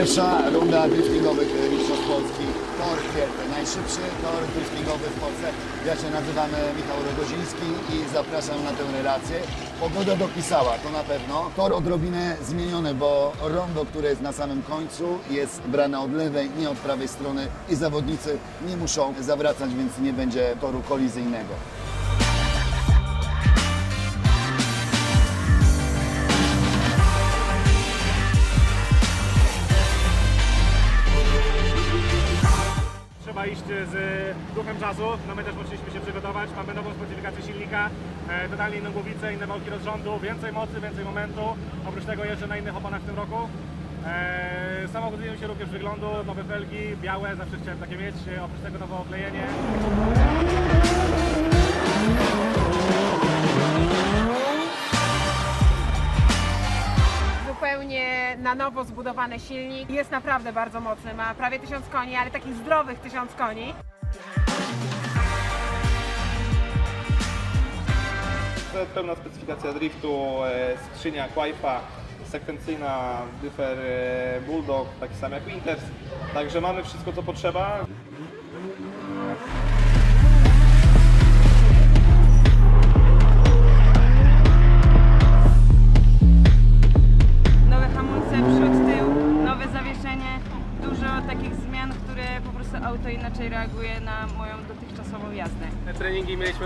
Pierwsza runda driftingowych mistrzostw Polski. Tor Kielce, najszybszy tor driftingowy w Polsce. Ja się nazywam e, Michał Rogoziński i zapraszam na tę relację. Pogoda dopisała, to na pewno. Tor odrobinę zmieniony, bo rondo, które jest na samym końcu jest brane od lewej, nie od prawej strony i zawodnicy nie muszą zawracać, więc nie będzie toru kolizyjnego. Z duchem czasu, no my też musieliśmy się przygotować, mamy nową specyfikację silnika, e, totalnie inną głowicę, inne walki rozrządu, więcej mocy, więcej momentu, oprócz tego jeżdżę na innych oponach w tym roku. E, samochód zmienił się również wyglądu, nowe felgi, białe, zawsze chciałem takie mieć, e, oprócz tego nowe oklejenie. Zupełnie na nowo zbudowany silnik. Jest naprawdę bardzo mocny, ma prawie 1000 koni, ale takich zdrowych 1000 koni. Pełna specyfikacja driftu, e, skrzynia Quaifa, sekwencyjna, dyfer e, Bulldog, taki sam jak Winters. Także mamy wszystko co potrzeba.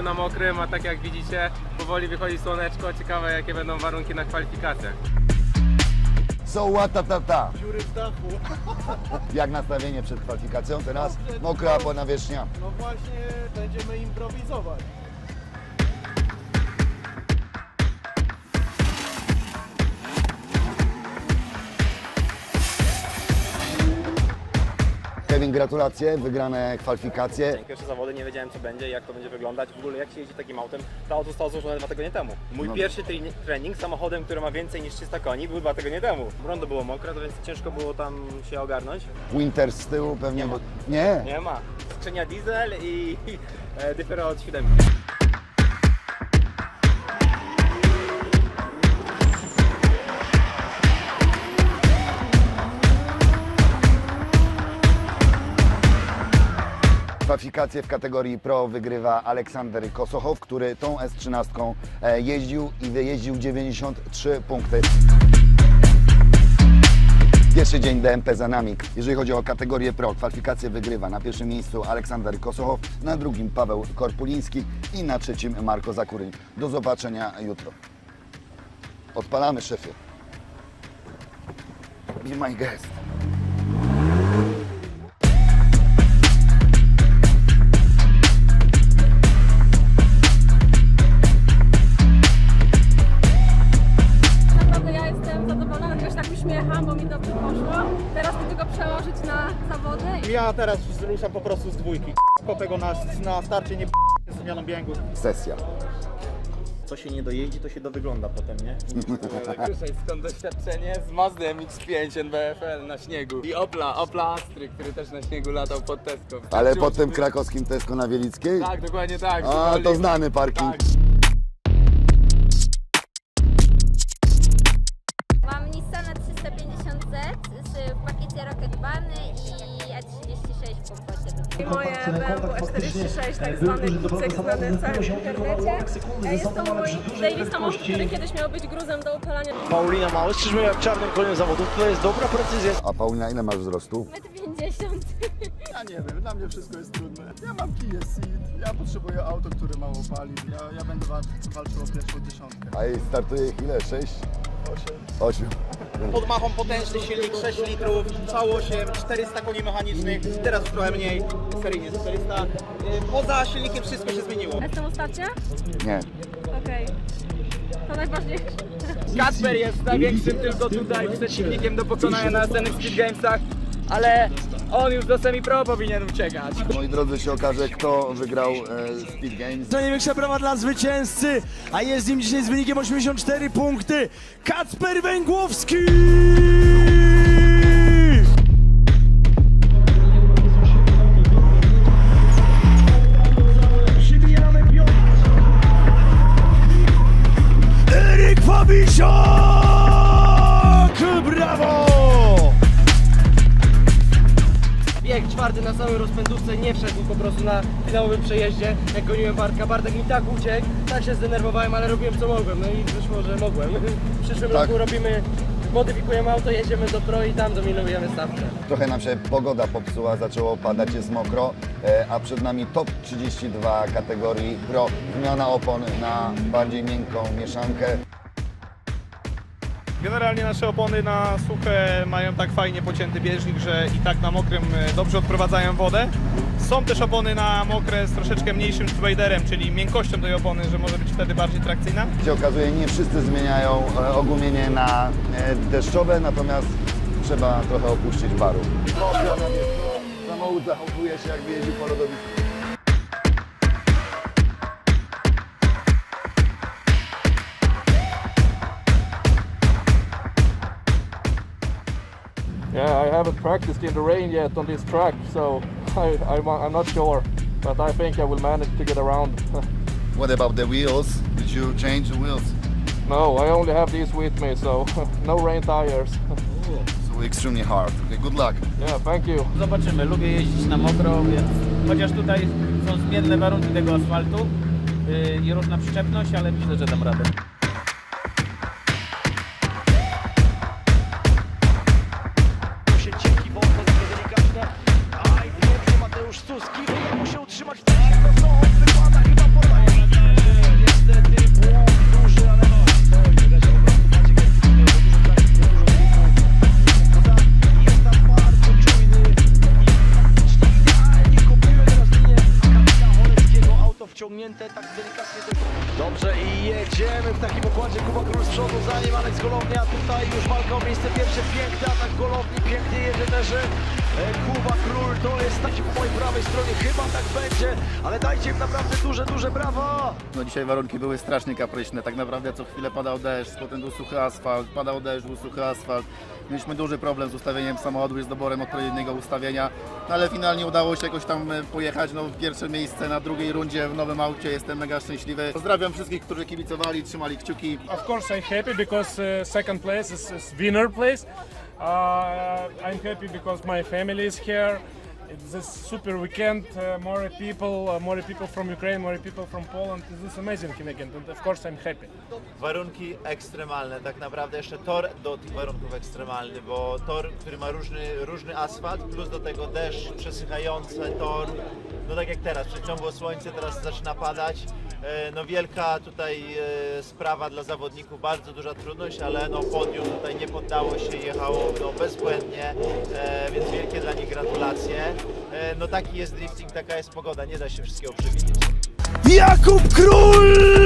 Na mokrym, a tak jak widzicie, powoli wychodzi słoneczko. Ciekawe jakie będą warunki na kwalifikacjach. So what ta ta ta. Jak nastawienie przed kwalifikacją teraz? Mokra po nawierzchnia. No właśnie będziemy improwizować. Kevin, gratulacje, wygrane kwalifikacje. Pierwsze zawody nie wiedziałem co będzie, jak to będzie wyglądać, w ogóle jak się jeździ takim autem. To auto zostało złożone dwa tygodnie temu. Mój No. pierwszy trening, samochodem, który ma więcej niż 300 koni, był dwa tygodnie temu. Rondo było mokre, to więc ciężko było tam się ogarnąć. Winter z tyłu pewnie, bo... Nie, Nie ma. Skrzynia diesel i e, dyfera od siódemki. Kwalifikacje w kategorii Pro wygrywa Aleksander Kosochow, który tą S13 e, jeździł i wyjeździł 93 punkty. Pierwszy dzień DMP za nami. Jeżeli chodzi o kategorię Pro, kwalifikacje wygrywa na pierwszym miejscu Aleksander Kosochow, na drugim Paweł Korpuliński i na trzecim Marko Zakuryń. Do zobaczenia jutro. Odpalamy szefie. Be my guest. Teraz ruszam po prostu z dwójki. Po tego na, na starcie nie z zmianą biegu. Sesja. Co się nie dojeździ, to się dowygląda potem, nie? Kruszej, skąd doświadczenie z Mazdy MX-5 NBFL na śniegu i Opla, Opla Astry, który też na śniegu latał pod Tesco. Ale Wystarczyło, po tym krakowskim Tesco na Wielickiej? Tak, dokładnie tak. A, to znany parking. Tak. I moje BMW E46, tak zwany kucyk znany w całym internecie. E, Jest to mój daily samochód, który kiedyś miał być gruzem do opalania. Paulina Mały, jesteśmy jak czarnym koniem zawodów. To jest dobra precyzja. A Paulina, ile masz wzrostu? 1,50 Ja nie wiem, dla mnie wszystko jest trudne. Ja mam Kia Ceed, ja potrzebuję auto, które mało pali. Ja, ja będę walczył, walczył o pierwszą dziesiątkę. A jej startuje ich ile? 6? 8. Pod machą potężny silnik, 6 litrów, V8, 400 koni mechanicznych, teraz już trochę mniej, seryjnie z 400. E, Poza silnikiem wszystko się zmieniło. Jestem ostatnia? Nie. Okej. To najważniejsze. Kacper jest największym tylko tutaj przeciwnikiem do pokonania na następnych Speed Gamesach, ale on już do semi-pro powinien uciekać. Moi drodzy, się okaże, kto wygrał e, Speed Games. To największa brawa dla zwycięzcy, a jest nim dzisiaj z wynikiem 84 punkty Kacper Węgłowski! Na samej rozpędówce nie wszedł po prostu na finałowym przejeździe, jak goniłem Bartka. Bartek mi tak uciekł, tak się zdenerwowałem, ale robiłem co mogłem, no i wyszło, że mogłem. W przyszłym Tak. roku robimy, modyfikujemy auto, jedziemy do Pro i tam dominujemy stawkę. Trochę nam się pogoda popsuła, zaczęło padać, jest mokro, e, a przed nami top 32 kategorii Pro. Wymiana opon na bardziej miękką mieszankę. Generalnie nasze opony na suche mają tak fajnie pocięty bieżnik, że i tak na mokrym e, dobrze odprowadzają wodę. Są też opony na mokre z troszeczkę mniejszym shaderem, czyli miękkością tej opony, że może być wtedy bardziej trakcyjna. Się okazuje, nie wszyscy zmieniają e, ogumienie na e, deszczowe, natomiast trzeba trochę opuścić baru. Samochód zachowuje się jak jeździ po lodowisku. Yeah, I haven't practiced in the rain yet on this track, so I, I'm, I'm not sure. But I think I will manage to get around. What about the wheels? Did you change the wheels? no, I only have these with me, so no rain tires. So extremely hard. Okay, good luck. yeah, thank you. Zobaczymy, lubię jeździć na mokro, więc chociaż tutaj są zmienne warunki tego asfaltu yy, i różna przyczepność, ale myślę, że dam radę. Bo dużo ruchu. Jest tam bardzo czujny i praktycznie idealnie kopiuje teraz linię Kamila Choreckiego. Auto wciągnięte tak delikatnie do... Dobrze i jedziemy w takim układzie. Kuba Król z przodu, za nim Aleks Golownia. Tutaj już walka o miejsce pierwsze. Piękny atak Golowni, pięknie jedzie też Kuba Król. To jest taki po mojej prawej stronie. Chyba tak będzie, ale dajcie im naprawdę duże, duże brawa. No dzisiaj warunki były strasznie kapryśne. Tak naprawdę co chwilę padał deszcz, potem był suchy asfalt, padał deszcz, był suchy asfalt. Mieliśmy duży problem z ustawieniem samochodu i z doborem odpowiedniego ustawienia, no ale finalnie udało się jakoś tam e, pojechać no, w pierwsze miejsce na drugiej rundzie w nowym aucie. Jestem mega szczęśliwy. Pozdrawiam wszystkich, którzy kibicowali, trzymali kciuki. Of course, I'm happy because uh, second place is, is winner place. Uh, I'm happy because my family is here. It's a super weekend. Uh, more people, uh, more people from Ukraine, more people from Poland. This is amazing weekend, and of course, I'm happy. warunki ekstremalne, tak naprawdę jeszcze tor do tych warunków ekstremalny, bo tor, który ma różny, różny asfalt, plus do tego deszcz, przesychający tor, no tak jak teraz, przed słońce, teraz zaczyna padać, no wielka tutaj e, sprawa dla zawodników, bardzo duża trudność, ale no podium tutaj nie poddało się, jechało no bezbłędnie, e, więc wielkie dla nich gratulacje. E, No taki jest drifting, taka jest pogoda, nie da się wszystkiego przewidzieć. Jakub Król!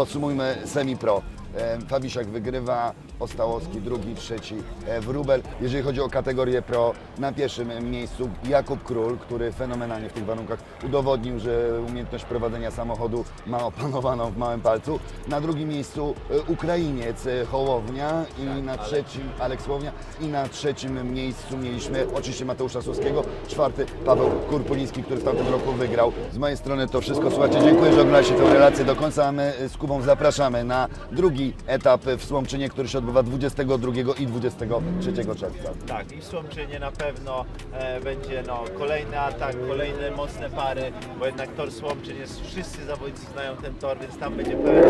Podsumujmy semi-pro. E, Fabisiak wygrywa, Ostałowski drugi, trzeci, e, Wróbel. Jeżeli chodzi o kategorię pro, na pierwszym miejscu Jakub Król, który fenomenalnie w tych warunkach udowodnił, że umiejętność prowadzenia samochodu ma opanowaną w małym palcu. Na drugim miejscu e, Ukrainiec Hołownia i na trzecim Aleks Hołownia i na trzecim miejscu mieliśmy oczywiście Mateusza Słuskiego, czwarty Paweł Kurpuliński, który w tamtym roku wygrał. Z mojej strony to wszystko. Słuchajcie, dziękuję, że oglądaliście tę relację do końca. My z Kubą zapraszamy na drugi etap w Słomczynie, który się odbywa 22 i 23 czerwca. Tak, i w Słomczynie na pewno e, będzie no, kolejny atak, kolejne mocne pary, bo jednak tor Słomczyn jest, wszyscy zawodnicy znają ten tor, więc tam będzie pełen.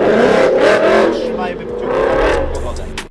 Trzymajmy kciuki